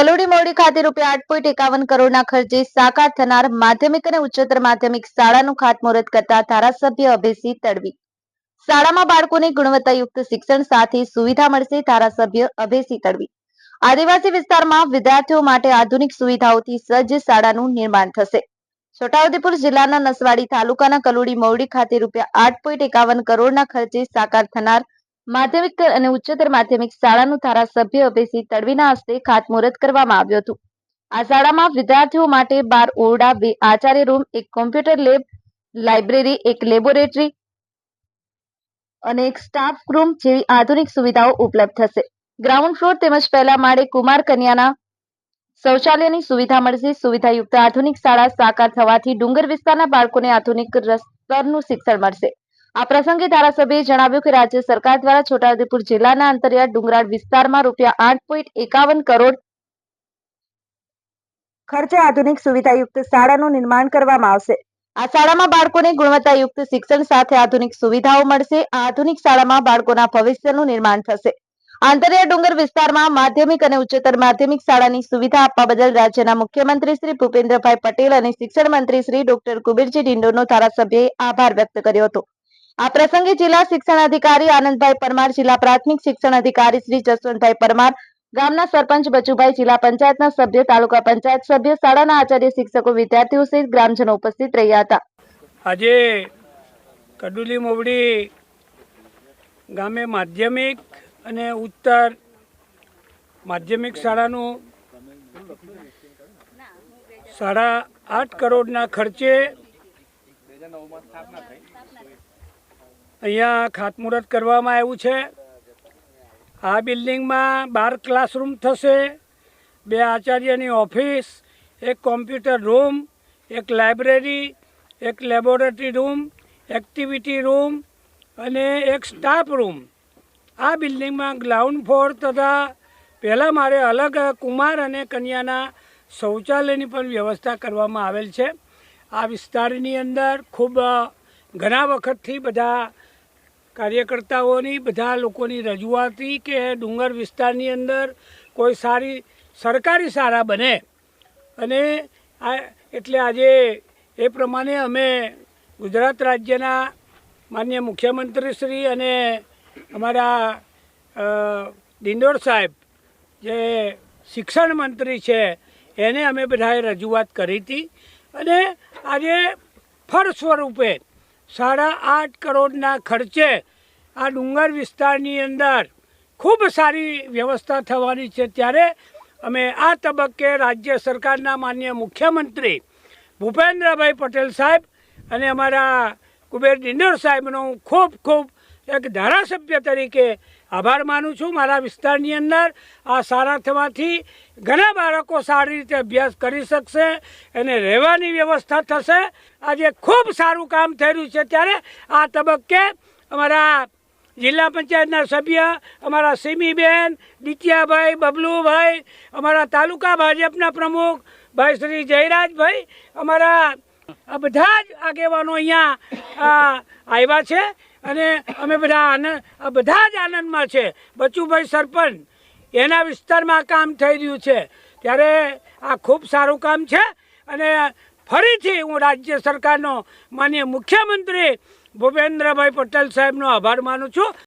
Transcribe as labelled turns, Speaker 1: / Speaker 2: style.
Speaker 1: કલોડી મોડી ખાતે રૂપિયા આઠ કરોડના ખર્ચે સાકાર થનાર માધ્યમિક અને ઉચ્ચતર માધ્યમિક શાળાનું ખાતમુહૂર્ત કરતા ધારાસભ્ય અભયસિંહ તડવી. શાળામાં બાળકોને ગુણવત્તાયુક્ત શિક્ષણ સાથે સુવિધા મળશે ધારાસભ્ય અભયસિંહ તડવી. આદિવાસી વિસ્તારમાં વિદ્યાર્થીઓ માટે આધુનિક સુવિધાઓથી સજ્જ શાળાનું નિર્માણ થશે. છોટાઉદેપુર જિલ્લાના નસવાડી તાલુકાના કલોડી મોવડી ખાતે રૂપિયા આઠ પોઈન્ટ એકાવન કરોડના ખર્ચે સાકાર થનાર માધ્યમિક અને ઉચ્ચતર માધ્યમિક શાળાનું ધારાસભ્ય અભયસિંહ તડવીના હસ્તે ખાતમુહૂર્ત કરવામાં આવ્યું હતું. આ શાળામાં વિદ્યાર્થીઓ માટે બાર ઓરડા બે આચાર્ય રૂમ, એક કોમ્પ્યુટર લેબ, લાઇબ્રેરી, એક લેબોરેટરી અને એક સ્ટાફ રૂમ જેવી આધુનિક સુવિધાઓ ઉપલબ્ધ થશે. ગ્રાઉન્ડ ફ્લોર તેમજ પહેલા માળે કુમાર કન્યાના શૌચાલયની સુવિધા મળશે. સુવિધાયુક્ત આધુનિક શાળા સાકાર થવાથી ડુંગર વિસ્તારના બાળકોને આધુનિક સ્તરનું શિક્ષણ મળશે. આ પ્રસંગે ધારાસભ્યએ જણાવ્યું કે રાજ્ય સરકાર દ્વારા છોટાઉદેપુર જિલ્લાના અંતરિયાળ ડુંગરાળ વિસ્તારમાં રૂપિયા આઠ એકાવન કરોડ ખર્ચે આધુનિક સુવિધાયુક્ત શાળાનું નિર્માણ કરવામાં આવશે. આ શાળામાં બાળકોને ગુણવત્તાયુક્ત શિક્ષણ સાથે આધુનિક સુવિધાઓ મળશે. આ આધુનિક શાળામાં બાળકોના ભવિષ્યનું નિર્માણ થશે. આંતરિયા ડુંગર વિસ્તારમાં માધ્યમિક અને ઉચ્ચતર માધ્યમિક શાળાની સુવિધા આપવા બદલ રાજ્યના મુખ્યમંત્રી શ્રી ભૂપેન્દ્રભાઈ પટેલ અને શિક્ષણ મંત્રી શ્રી ડોક્ટર કુબેરજી ડિંડોનો ધારાસભ્યએ આભાર વ્યક્ત કર્યો હતો. આ પ્રસંગે જિલ્લા શિક્ષણ અધિકારી આનંદભાઈ પરમાર, જિલ્લા પ્રાથમિક શિક્ષણ અધિકારી શ્રી જસવંતભાઈ પરમાર, ગામના સરપંચ બચુભાઈ, જિલ્લા પંચાયતના સભ્ય, તાલુકા પંચાયત સભ્ય, શાળાના આચાર્ય, શિક્ષકો, વિદ્યાર્થીઓ સહિત ગ્રામજનો ઉપસ્થિત રહ્યા હતા.
Speaker 2: આજે કડુલી મોવડી ગામે માધ્યમિક અને ઉત્તર માધ્યમિક શાળાનું સાડા આઠ કરોડના ખર્ચે અહીંયા ખાતમુહૂર્ત કરવામાં આવ્યું છે. આ બિલ્ડિંગમાં બાર ક્લાસરૂમ થશે, બે આચાર્યની ઓફિસ, એક કોમ્પ્યુટર રૂમ, એક લાઇબ્રેરી, એક લેબોરેટરી રૂમ, એક્ટિવિટી રૂમ અને એક સ્ટાફ રૂમ. આ બિલ્ડિંગમાં ગ્રાઉન્ડ ફ્લોર તથા પહેલાં મારે અલગ કુમાર અને કન્યાના શૌચાલયની પણ વ્યવસ્થા કરવામાં આવેલ છે. આ વિસ્તારની અંદર ખૂબ ઘણા વખતથી બધા કાર્યકર્તાઓની, બધા લોકોની રજૂઆત કે ડુંગર વિસ્તારની અંદર કોઈ સારી, સરકારી શાળા બને. અને આ, એટલે આજે એ પ્રમાણે અમે ગુજરાત રાજ્યના માન્ય મુખ્યમંત્રી શ્રી અને અમારા દિંડોર સાહેબ જે શિક્ષણ મંત્રી છે, એને અમે બધાએ રજૂઆત કરી હતી. અને આજે ફળ સ્વરૂપે સાડા આઠ કરોડના ખર્ચે આ ડુંગર વિસ્તારની અંદર ખૂબ સારી વ્યવસ્થા થવાની છે. ત્યારે અમે આ તબક્કે રાજ્ય સરકારના માન્ય મુખ્યમંત્રી ભૂપેન્દ્રભાઈ પટેલ સાહેબ અને અમારા કુબેર ડિંડોર સાહેબનો ખૂબ ખૂબ એક ધારાસભ્ય તરીકે આભાર માનું છું. મારા વિસ્તારની અંદર આ સારા થવાથી ઘણા બાળકો સારી રીતે અભ્યાસ કરી શકશે અને રહેવાની વ્યવસ્થા થશે. આજે ખૂબ સારું કામ રહ્યું છે. ત્યારે આ તબક્કે અમારા જિલ્લા પંચાયતના સભ્ય, અમારા સિમીબેન, દિત્યાભાઈ, બબલુભાઈ, અમારા તાલુકા ભાજપના પ્રમુખ ભાઈ શ્રી જયરાજભાઈ, અમારા આ બધા જ આગેવાનો અહીંયા આવ્યા છે અને અમે બધા આનંદ બધા જ આનંદમાં છે. બચુભાઈ સરપંચ, એના વિસ્તારમાં કામ થઈ રહ્યું છે. ત્યારે આ ખૂબ સારું કામ છે અને ફરીથી હું રાજ્ય સરકારનો માન્ય મુખ્યમંત્રી ભૂપેન્દ્રભાઈ પટેલ સાહેબનો આભાર માનું છું.